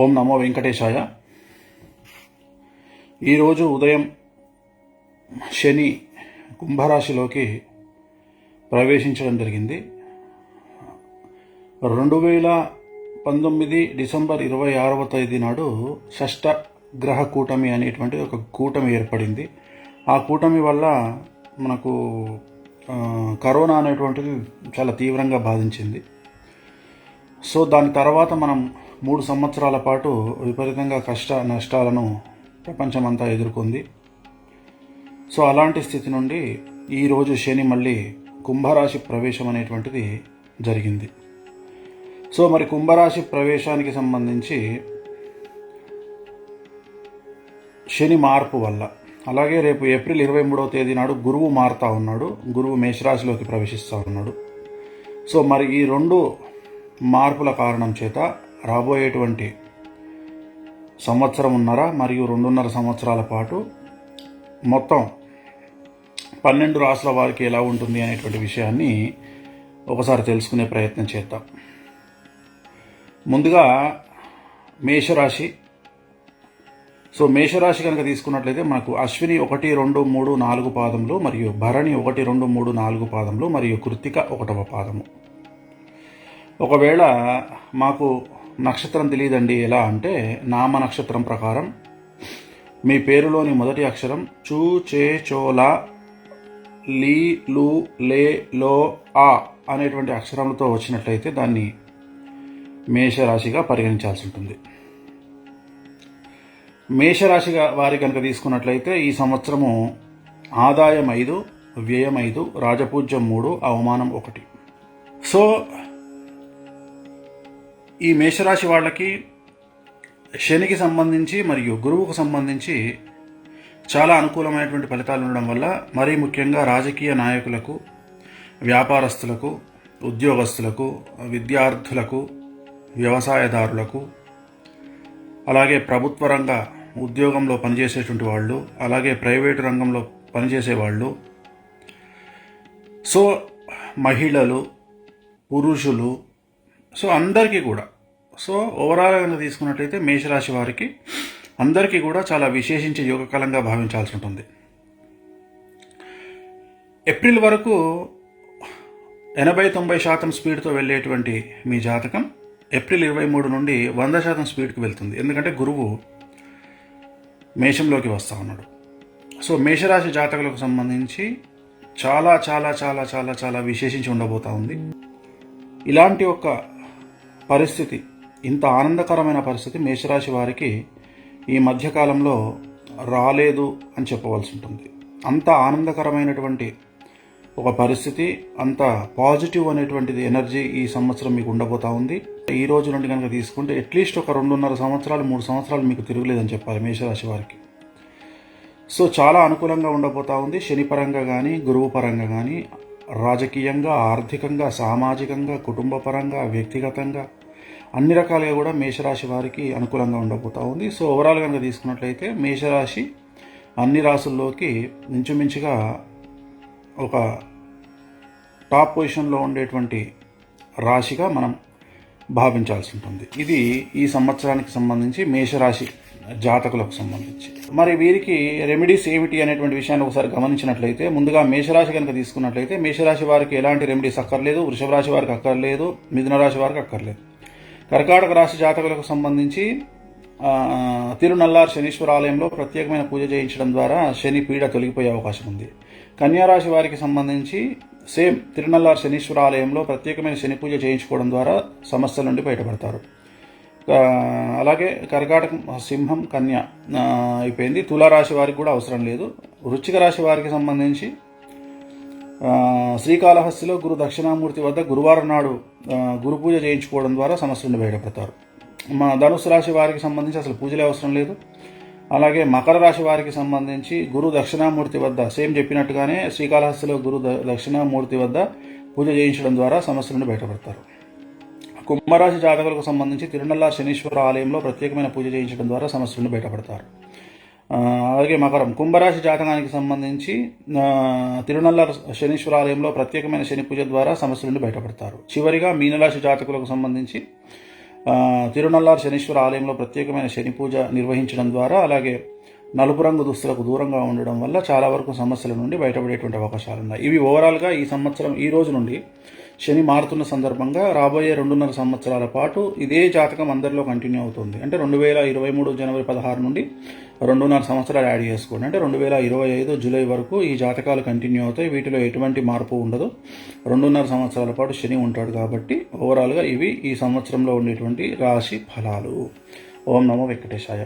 ఓం నమో వెంకటేశాయ. ఈరోజు ఉదయం శని కుంభరాశిలోకి ప్రవేశించడం జరిగింది. రెండు వేల పంతొమ్మిది డిసెంబర్ ఇరవై ఆరవ తేదీ నాడు షష్ట గ్రహ కూటమి అనేటువంటి ఒక కూటమి ఏర్పడింది. ఆ కూటమి వల్ల మనకు కరోనా అనేటువంటిది చాలా తీవ్రంగా బాధించింది. సో దాని తర్వాత మనం మూడు సంవత్సరాల పాటు విపరీతంగా కష్ట నష్టాలను ప్రపంచమంతా ఎదుర్కొంది. సో అలాంటి స్థితి నుండి ఈరోజు శని మళ్ళీ కుంభరాశి ప్రవేశం అనేటువంటిది జరిగింది. సో మరి కుంభరాశి ప్రవేశానికి సంబంధించి శని మార్పు వల్ల అలాగే రేపు ఏప్రిల్ ఇరవై మూడవ తేదీ నాడు గురువు మారుతా ఉన్నాడు గురువు మేషరాశిలోకి ప్రవేశిస్తూ ఉన్నాడు. సో మరి ఈ రెండు మార్పుల కారణం చేత రాబోయేటువంటి సంవత్సరంన్నర మరియు రెండున్నర సంవత్సరాల పాటు మొత్తం పన్నెండు రాసుల వారికి ఎలా ఉంటుంది అనేటువంటి విషయాన్ని ఒకసారి తెలుసుకునే ప్రయత్నం చేద్దాం. ముందుగా మేషరాశి. సో మేషరాశి కనుక తీసుకున్నట్లయితే మనకు అశ్విని ఒకటి రెండు మూడు నాలుగు పాదములు మరియు భరణి ఒకటి రెండు మూడు నాలుగు పాదములు మరియు కృత్తిక ఒకటవ పాదము. ఒకవేళ మాకు నక్షత్రం తెలియదండి. ఎలా అంటే నామ నక్షత్రం ప్రకారం. మీ పేరులోని మొదటి అక్షరం చూ చే చోల లీ లు లే లో ఆ అనేటువంటి అక్షరాలతో వచ్చినట్లయితే దాన్ని మేషరాశిగా పరిగణించాల్సి ఉంటుంది. మేషరాశిగా వారి కనుక తీసుకున్నట్లయితే ఈ సంవత్సరము ఆదాయం ఐదు వ్యయం ఐదు రాజపూజ్యం మూడు అవమానం ఒకటి. సో ఈ మేషరాశి వాళ్ళకి శనికి సంబంధించి మరియు గురువుకు సంబంధించి చాలా అనుకూలమైనటువంటి ఫలితాలు ఉండడం వల్ల మరీ ముఖ్యంగా రాజకీయ నాయకులకు వ్యాపారస్తులకు ఉద్యోగస్తులకు విద్యార్థులకు వ్యవసాయదారులకు అలాగే ప్రభుత్వ రంగ ఉద్యోగంలో పనిచేసేటువంటి వాళ్ళు అలాగే ప్రైవేటు రంగంలో పనిచేసే వాళ్ళు. సో మహిళలు పురుషులు సో అందరికీ కూడా సో ఓవరాల్ కనుక తీసుకున్నట్లయితే మేషరాశి వారికి అందరికీ కూడా చాలా విశేషించే యోగకాలంగా భావించాల్సి ఉంటుంది. ఏప్రిల్ వరకు ఎనభై తొంభై శాతం స్పీడ్తో వెళ్ళేటువంటి మీ జాతకం ఏప్రిల్ ఇరవై మూడు నుండి వంద శాతం స్పీడ్కి వెళ్తుంది. ఎందుకంటే గురువు మేషంలోకి వస్తూ ఉన్నాడు. సో మేషరాశి జాతకులకు సంబంధించి చాలా చాలా చాలా చాలా చాలా విశేషించి ఉండబోతా ఉంది. ఇలాంటి ఒక పరిస్థితి ఇంత ఆనందకరమైన పరిస్థితి మేషరాశి వారికి ఈ మధ్యకాలంలో రాలేదు అని చెప్పవలసి ఉంటుంది. అంత ఆనందకరమైనటువంటి ఒక పరిస్థితి అంత పాజిటివ్ అనేటువంటిది ఎనర్జీ ఈ సంవత్సరం మీకు ఉండబోతా ఉంది. ఈ రోజు నుండి కనుక తీసుకుంటే అట్లీస్ట్ ఒక రెండున్నర సంవత్సరాలు మూడు సంవత్సరాలు మీకు తిరుగులేదని చెప్పాలి మేషరాశి వారికి. సో చాలా అనుకూలంగా ఉండబోతా ఉంది. శని పరంగా కానీ గురువు పరంగా కానీ రాజకీయంగా ఆర్థికంగా సామాజికంగా కుటుంబపరంగా వ్యక్తిగతంగా అన్ని రకాలుగా కూడా మేషరాశి వారికి అనుకూలంగా ఉండబోతూ ఉంది. సో ఓవరాల్ కనుక తీసుకున్నట్లయితే మేషరాశి అన్ని రాసుల్లోకి ఇంచుమించుగా ఒక టాప్ పొజిషన్లో ఉండేటువంటి రాశిగా మనం భావించాల్సి ఉంటుంది. ఇది ఈ సంవత్సరానికి సంబంధించి మేషరాశి జాతకులకు సంబంధించి. మరి వీరికి రెమెడీస్ ఏమిటి అనేటువంటి విషయాన్ని ఒకసారి గమనించినట్లయితే ముందుగా మేషరాశి కనుక తీసుకున్నట్లయితే మేషరాశి వారికి ఎలాంటి రెమెడీస్ అక్కర్లేదు వృషభ రాశి వారికి అక్కర్లేదు మిథున రాశి వారికి అక్కర్లేదు. కర్కాటక రాశి జాతకులకు సంబంధించి తిరునల్లార్ శనీశ్వర ఆలయంలో ప్రత్యేకమైన పూజ చేయించడం ద్వారా శని పీడ తొలగిపోయే అవకాశం ఉంది. కన్యారాశి వారికి సంబంధించి సేమ్ తిరునల్లార్ శనీశ్వర ఆలయంలో ప్రత్యేకమైన శని పూజ చేయించుకోవడం ద్వారా సమస్యల నుండి బయటపడతారు. అలాగే కర్కాటకం సింహం కన్య అయిపోయింది. తులారాశి వారికి కూడా అవసరం లేదు. వృశ్చిక రాశి వారికి సంబంధించి శ్రీకాళహస్తిలో గురు దక్షిణామూర్తి వద్ద గురువారం నాడు గురు పూజ చేయించుకోవడం ద్వారా సమస్య నుండి బయటపడతారు. మన ధనుసు రాశి వారికి సంబంధించి అసలు పూజలే అవసరం లేదు. అలాగే మకర రాశి వారికి సంబంధించి గురు దక్షిణామూర్తి వద్ద సేమ్ చెప్పినట్టుగానే శ్రీకాళహస్తిలో గురు ద- దక్షిణామూర్తి వద్ద పూజ చేయించడం ద్వారా సమస్య నుండి బయటపడతారు. కుంభరాశి జాతకులకు సంబంధించి తిరునల్లా శనీశ్వర ఆలయంలో ప్రత్యేకమైన పూజ చేయించడం ద్వారా సమస్య నుండి బయటపడతారు. అలాగే మకరం. కుంభరాశి జాతకానికి సంబంధించి తిరునల్ల తిరునల్లార్ ఆలయంలో ప్రత్యేకమైన శని పూజ ద్వారా సమస్య నుండి బయటపడతారు. చివరిగా మీనరాశి జాతకులకు సంబంధించి తిరునల్లార్ శనీశ్వర ఆలయంలో ప్రత్యేకమైన శని పూజ నిర్వహించడం ద్వారా అలాగే నలుపు రంగు దుస్తులకు దూరంగా ఉండడం వల్ల చాలా వరకు సమస్యల నుండి బయటపడేటువంటి అవకాశాలు ఉన్నాయి ఇవి ఓవరాల్గా ఈ సంవత్సరం ఈ రోజు నుండి శని మారుతున్న సందర్భంగా రాబోయే రెండున్నర సంవత్సరాల పాటు ఇదే జాతకం అందరిలో కంటిన్యూ అవుతుంది. అంటే రెండు వేల ఇరవై మూడు జనవరి పదహారు నుండి రెండున్నర సంవత్సరాలు యాడ్ చేసుకోండి. అంటే రెండు వేల ఇరవై ఐదు జూలై వరకు ఈ జాతకాలు కంటిన్యూ అవుతాయి. వీటిలో ఎటువంటి మార్పు ఉండదు. రెండున్నర సంవత్సరాల పాటు శని ఉంటాడు కాబట్టి ఓవరాల్గా ఇవి ఈ సంవత్సరంలో ఉండేటువంటి రాశి ఫలాలు. ఓం నమో వెంకటేశాయ.